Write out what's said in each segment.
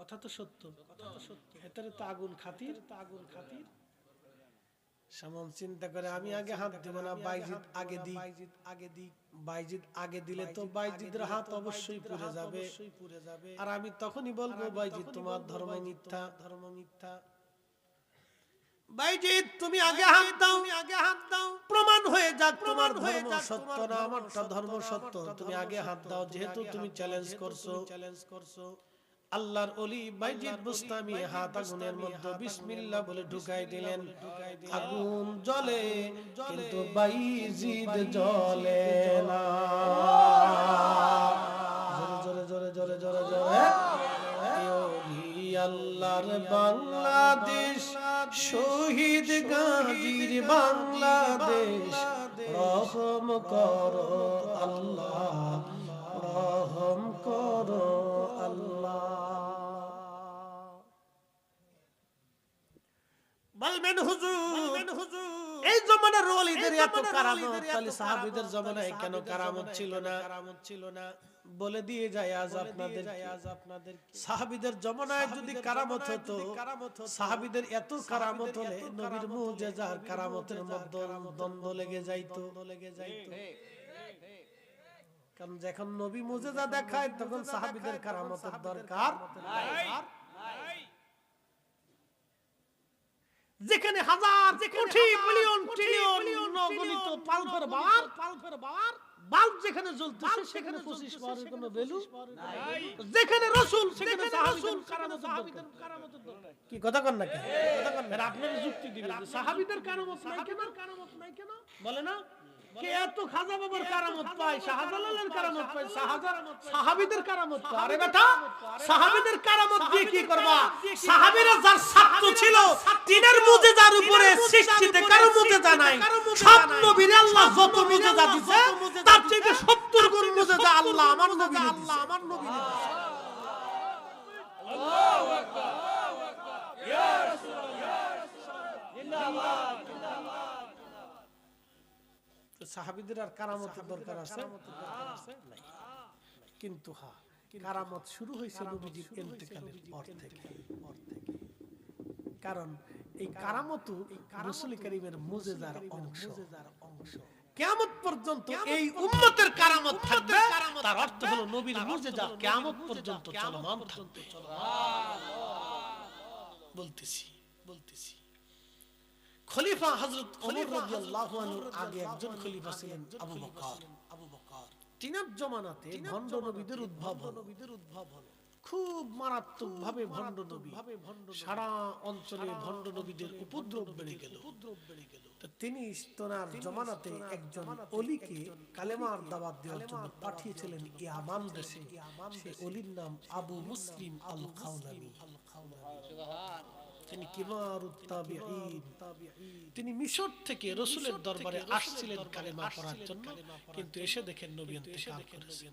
কথা তো সত্য কথা তো সত্য। এটারে তো আগুন খাতির তো আগুন খাতির। সামন চিন্তা করে আমি আগে হাত দিব না বাইজিৎ আগে দিই। বাইজিৎ আগে দিই। বাইজিৎ আগে দিলে তো বাইজিদের হাত অবশ্যই পুড়ে যাবে। পুড়ে যাবে। আর আমি তখনই বলব বাইজিৎ তোমার ধর্ম মিথ্যা। ধর্ম মিথ্যা। বাইজিৎ তুমি আগে হাত দাও। আগে হাত দাও। প্রমাণ হয়ে যাক তোমার ধর্ম সত্য না আমারটা ধর্ম সত্য। তুমি আগে হাত দাও যেহেতু তুমি চ্যালেঞ্জ করছ। চ্যালেঞ্জ করছ। আল্লাহর অলি বাইজিদ বুস্তামি হাত আগুনের মধ্যে বিসমিল্লাহ বলে ঢুকাই দিলেন। আগুন জ্বলে কিন্তু বাইজিদ জ্বলে না। জোরে জোরে জোরে জোরে জোরে জোরে। আল্লাহর বাংলাদেশ শহীদ গাজীর বাংলাদেশ। রহম করো আল্লাহ। বলবেন হুজুর। এই জমানার ওলিদের এত কারামত। খালি সাহাবীদের জমানায় কেন কারামত ছিল না? কারামত ছিল না? বলে দিয়ে যায় আজ আপনাদের সাহাবীদের জমানায় যদি কারামত হতো সাহাবীদের এত কারামত হলে নবীর মুজিজার কারামতের মধ্যে দ্বন্দ্ব লেগে যাইতো। লেগে যাইতো। কারণ যখন নবী মুজিজা দেখায় তখন সাহাবীদের কারামতের দরকার যেখানে হাজার কোটি মিলিয়ন ট্রিলিয়ন নগণিত পালফের বার পালফের বার বাল্ব যেখানে জ্বলতেছে সেখানে পঁচিশ পাওয়ারের কোনো ভ্যালু যেখানে রসুল সেখানে সাহাবীদের কারামত। কি কথা কন নাকি কথা কন আপনার যুক্তি দিবেন সাহাবীদের কারামত নাই কেন কারামত নাই কেন বলে না কে এত খাজা বাবার কারামত পায়? শাহজালালের কারামত পায়? সাহাবীদের কারামত পায়? আরে বেটা সাহাবীদের কারামত দিয়ে কি করবা? সাহাবীরা যার ছাত্র ছিল তিনের মুজিজার উপরে সৃষ্টিতে কারও মুজিজা নাই। সব নবীর আল্লাহ যত মুজিজা দিছে তার থেকে 70 গুণ মুজিজা আল্লাহ আমার নবী আল্লাহ আমার নবী সাহাবিদের আর কারামতের দরকার আছে? নাই। কিন্তু হ্যাঁ কারামত শুরু হয়েছে নবীজির পর থেকে। পর থেকে। কারণ এই কারামত রসুল করিমের মুজেজার অংশ। অংশ। কিয়ামত পর্যন্ত এই উম্মতের কারামত থাকবে তার অর্থ হলো নবীর মুজেজা কিয়ামত পর্যন্ত চলমান থাকবে। বলতেছি বলতেছি। খলিফা হযরত ওমর রাদিয়াল্লাহু আনহুর আগে একজন খলিফা ছিলেন আবু বকর। আবু বকর। তিনার জমানাতে ভণ্ড নবীদের উদ্ভব নবীদের উদ্ভব হলো। খুব মারাত্মক ভাবে ভণ্ড নবী। সারা অঞ্চলে ভণ্ড নবীদের উপদ্রব বেড়ে গেল। তিনি তোনার জমানাতে একজন অলিকে কালেমার দাওয়াত দেওয়ার জন্য পাঠিয়েছিলেন ইয়ামান দেশে। সে অলির নাম আবু মুসলিম আল খাওলামি তিনি কিবার তিনি মিশর থেকে রসুলের দরবারে আসছিলেন কালেমা পড়ার জন্য কিন্তু এসে দেখেন নবী করেছেন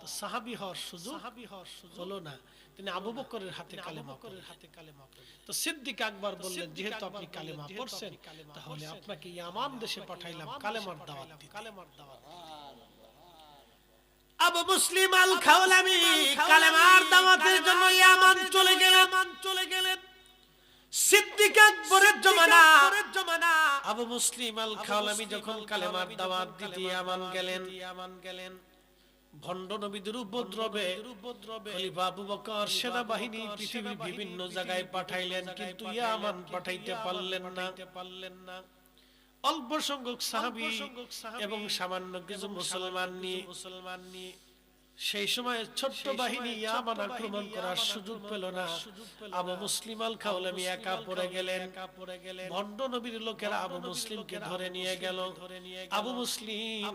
তো সাহাবী হওয়ার সুযোগ সাহাবী হওয়ার সুযোগ হলো না। তিনি আবু বকরের হাতে কালেমা হাতে কালেমা তো সিদ্দিক আকবর বললেন যেহেতু আপনি কালেমা পড়ছেন তাহলে আপনাকে ইয়ামান দেশে পাঠাইলাম কালেমার দাওয়াত কালেমার দাওয়াত আবু মুসলিম আল খাওলামি কালেমার দাওয়াতের জন্য ইয়ামান চলে গেলেন। চলে গেলেন। সিদ্দিক আকবরের জমানা। আবু মুসলিম আল খাওলামি যখন কালেমার দাওয়াত দিতে ইয়ামান গেলেন। ইয়ামান গেলেন। ভণ্ড নবীদের উপদ্রবে। খলিফা আবু বকর সেনাবাহিনী পৃথিবীর বিভিন্ন জায়গায় পাঠাইলেন কিন্তু ইয়ামান পাঠাইতে পারলেন না। পারলেন না। অল্প সংখ্যক সাহাবি এবং সামান্য কিছু মুসলমান নিয়ে মুসলমান নিয়ে সেই সময় ছোট্ট বাহিনী ইয়ামান আক্রমণ করার সুযোগ পেল না। আবু মুসলিম আল খাওলামি একা পড়ে গেলেন। ভণ্ড নবীর লোকেরা আবু মুসলিমকে ধরে নিয়ে গেল। আবু মুসলিম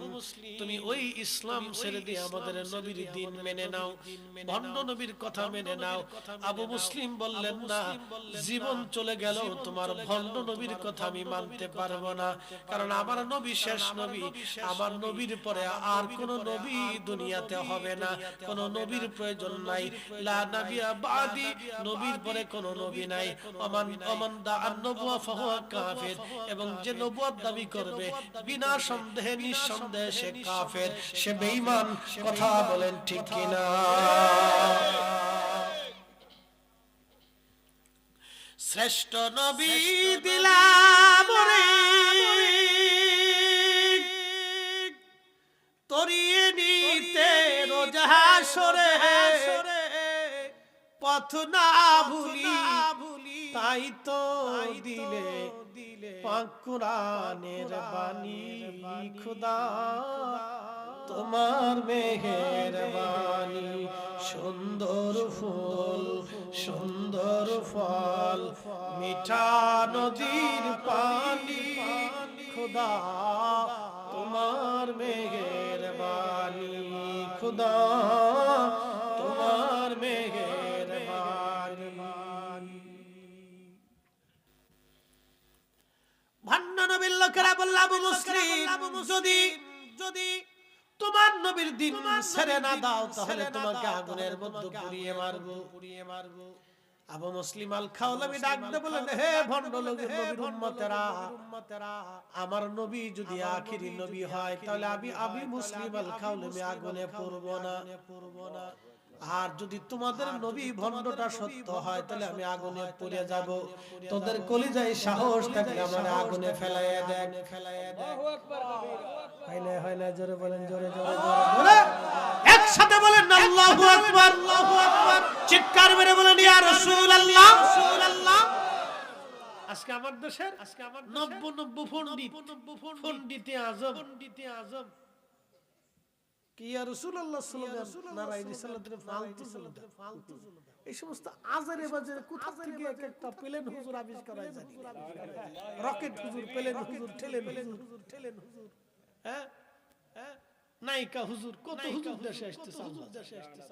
তুমি ওই ইসলাম ছেড়ে দিয়ে আমাদের নবীর দিন মেনে নাও। ভণ্ড নবীর কথা মেনে নাও। আবু মুসলিম বললেন না জীবন চলে গেল তোমার ভণ্ড নবীর কথা আমি মানতে পারব না। কারণ আমার নবী শেষ নবী। আমার নবীর পরে আর কোন নবী দুনিয়াতে হবে হবে না, কোন নবীর প্রয়োজন নাই। লা নাবিয়া বাদি, নবীর পরে কোন নবী নাই। অমান অমান দা আন্নবুয়া ফাহুয়া কাফের। এবং যে নবুয়াত দাবি করবে, বিনা সন্দেহে, নিঃসন্দেহে সে কাফের। সে বেঈমান, কথা বলেন ঠিক কিনা? শ্রেষ্ঠ নবী দিলা মরে তরিয়ে নিতে রোজা সরে পথ না ভুলি তাই তো দিলে পাকুরানের বাণী খুদা তোমার মেহের বাণী সুন্দর ফুল সুন্দর ফল মিঠা নদীর পানি। খুদা তোমার মেঘের লোকেরা বলল আবু মুসলিম যদি যদি তোমার নবীর দিন ছেড়ে না দাও তাহলে তোমাকে আগুনের মধ্যে পুড়িয়ে মারবো। পুড়িয়ে মারবো। আবু মুসলিম আল খাওলামি ডাক দে বলেন হে ভণ্ড লোকের নবীর উম্মতেরা আমার নবী যদি আখিরি নবী হয় তাহলে আমি আমি মুসলিম আল খাওলামি আগুনে পড়ব না। পড়ব না। আর যদি তোমাদের নবী ভণ্ডটা সত্য হয় তাহলে আমি আগুনে পড়ে যাব। তোদের কলিজায় সাহস থাকলে আমার আগুনে ফেলাইয়া দেন ফেলাইয়া দেন হয় না হয় না জোরে বলেন জোরে জোরে জোরে। জোরে একসাথে বলেন আল্লাহু আকবার আল্লাহু আকবার। চিৎকার মেরে বলেন ইয়া রাসূলুল্লাহ। রাসূলুল্লাহ। আজকে আমার দেশের আজকে আমার নব্য নব্য পণ্ডিত পণ্ডিতে আজম। পণ্ডিতে আজম কি ইয়া রাসূলুল্লাহ স্লোগান নারায়ে রিসালাতের ফালতু স্লোগান ফালতু এই সমস্ত আজারে বাজারে কোথা থেকে এক একটা প্লেন হুজুর আবিষ্কার রকেট হুজুর প্লেন হুজুর ঠেলেন হুজুর ঠেলেন হুজুর। হ্যাঁ? হ্যাঁ? নায়িকা হুজুর কত হুজুর দেশে আসতেছে হুজুর দেশে আসতেছে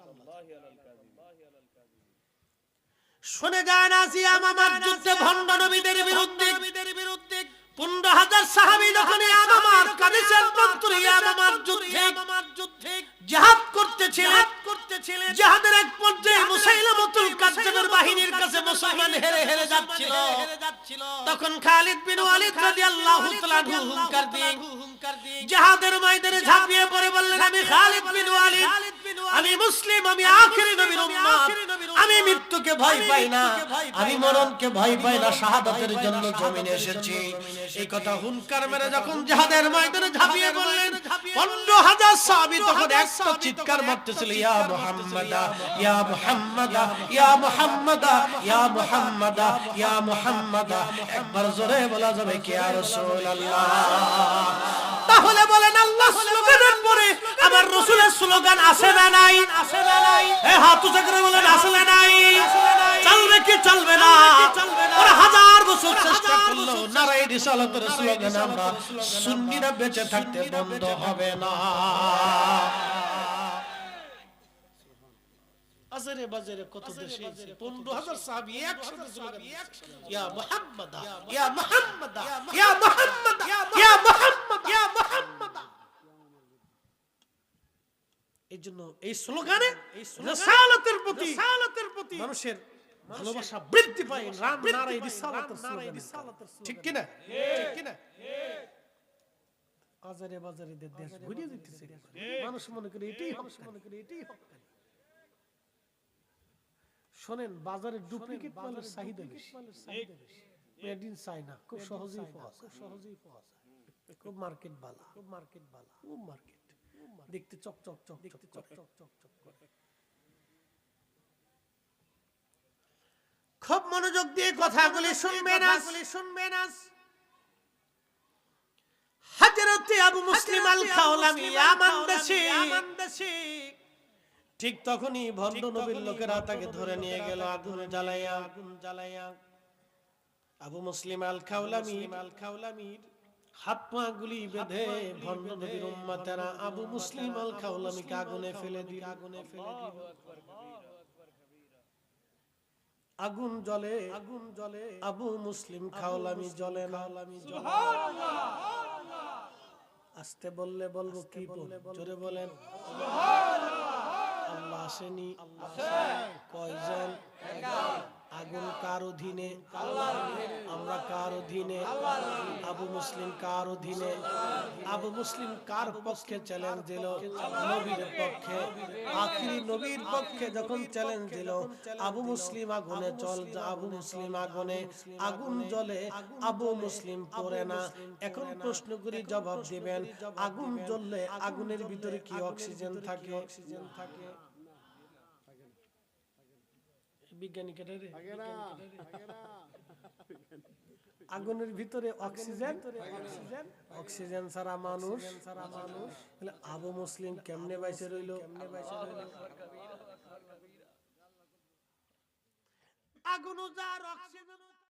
শুনে যান আসিয়াম আমার যুদ্ধে ভণ্ড নবীদের বিরুদ্ধে। বিরুদ্ধে। পনেরো হাজার সাহাবি যখন আমার কাদেশের মন্ত্রী আমার যুদ্ধে যুদ্ধে জাহাদ করতেছিলেন করতেছিলেন। জাহাদের এক পর্যায়ে মুসাইলামতুল কাজ্জাবের বাহিনীর কাছে মুসলমান হেরে হেরে যাচ্ছিল। তখন খালিদ বিন ওয়ালিদ রাদিয়াল্লাহু তাআলা হুঙ্কার দিয়ে দিয়ে ময়দানে ঝাঁপিয়ে পড়ে বললেন আমি খালিদ বিন ওয়ালিদ আমি মুসলিম আমি আখেরি নবীর উম্মত। আমি মৃত্যুকে ভয় পাই না। আমি মরণকে ভয় পাই না শাহাদাতের জন্য জমিনে এসেছি। এই কথা হুনকার মেরে যখন জাহাদের ময়দানে ঝাঁপিয়ে পনেরো হাজার সাহাবী তখন একটা চিৎকার মারতেছিল ইয়া মুহাম্মাদা ইয়া মুহাম্মাদা ইয়া মুহাম্মাদা ইয়া মুহাম্মাদা ইয়া মুহাম্মাদা একবার জোরে বলা যাবে কি ইয়া রাসূলুল্লাহ? তাহলে বলেন আল্লাহ রসুলের আছে না নাই। আছে না নাই এ হাত উঁচা করে বলেন আছে না নাই। চলবে কি চলবে না? ওরা হাজার বছর চেষ্টা করল। নারাই রিসালাতের স্লোগান আমরা সুন্নিরা বেঁচে থাকতে বন্ধ হবে না। আজরে বাজারে কত দেশে পনেরো হাজার সাহাবি একসাথে স্লোগান ইয়া মুহাম্মাদা। ইয়া মুহাম্মাদা। ইয়া মুহাম্মাদা। ইয়া মুহাম্মাদা। ইয়া মুহাম্মাদা। এই জন্য এই স্লোগানে রিসালাতের প্রতি রিসালাতের প্রতি মানুষের ভালোবাসা বৃদ্ধি পায়। রাম নারাই রিসালাতের স্লোগান ঠিক কি না ঠিক কি না আজারে বাজারে দেশ ঘুরিয়ে দিতেছে। মানুষ মনে করে এটাই হবে মনে করে এটাই হবে শোনেন বাজারে ডুপ্লিকেট মালের চাহিদা বেশি। মেড ইন চায়না খুব সহজেই পাওয়া যায়। সহজেই পাওয়া যায়। খুব মার্কেট বালা। খুব মার্কেট বালা। খুব মার্কেট দেখতে চক চক চক দেখতে চক চক চক চক করে খুব মনোযোগ দিয়ে কথাগুলি শুনবেন শুনবেন হযরতে আবু মুসলিম আল খাওলামি ইয়ামান দেশে ইয়ামান দেশে ঠিক তখনই ভণ্ড নবীর লোকেরা তাকে ধরে নিয়ে গেল আগুন জ্বালাইয়া। আগুন জ্বালাইয়া। আবু মুসলিম আল খাওলামি আল খাওলামির হাত পা গুলি বেঁধে ভণ্ড নবীর উম্মতেরা আবু মুসলিম আল খাওলামিকে আগুনে ফেলে দিল। আগুনে ফেলে দিল। আগুন জ্বলে আগুন জ্বলে। আবু মুসলিম খাওলামি জ্বলে খাওলামি জ্বলে আস্তে বললে বলব কি জোরে বলেন। আল্লাহ আসেনি। কয়জন? আগুন কার অধীনে? আমরা কার অধীনে? আবু মুসলিম কার অধীনে? আবু মুসলিম কার পক্ষে চ্যালেঞ্জ দিল? নবীর পক্ষে। আখিরি নবীর পক্ষে যখন চ্যালেঞ্জ দিল, আবু মুসলিম আগুনে চল আবু মুসলিম আগুনে। আগুন জ্বলে আবু মুসলিম পড়ে না। এখন প্রশ্ন করি, জবাব দিবেন, আগুন জ্বললে আগুনের ভিতরে কি অক্সিজেন থাকে অক্সিজেন থাকে? বিজ্ঞানী কেটারে আগুনের ভিতরে অক্সিজেন অক্সিজেন অক্সিজেন। ছাড়া মানুষ ছাড়া মানুষ। তাহলে আবু মুসলিম কেমনে বাইসে রইল? কেমনে বাইসে রইল? আগুন যার অক্সিজেন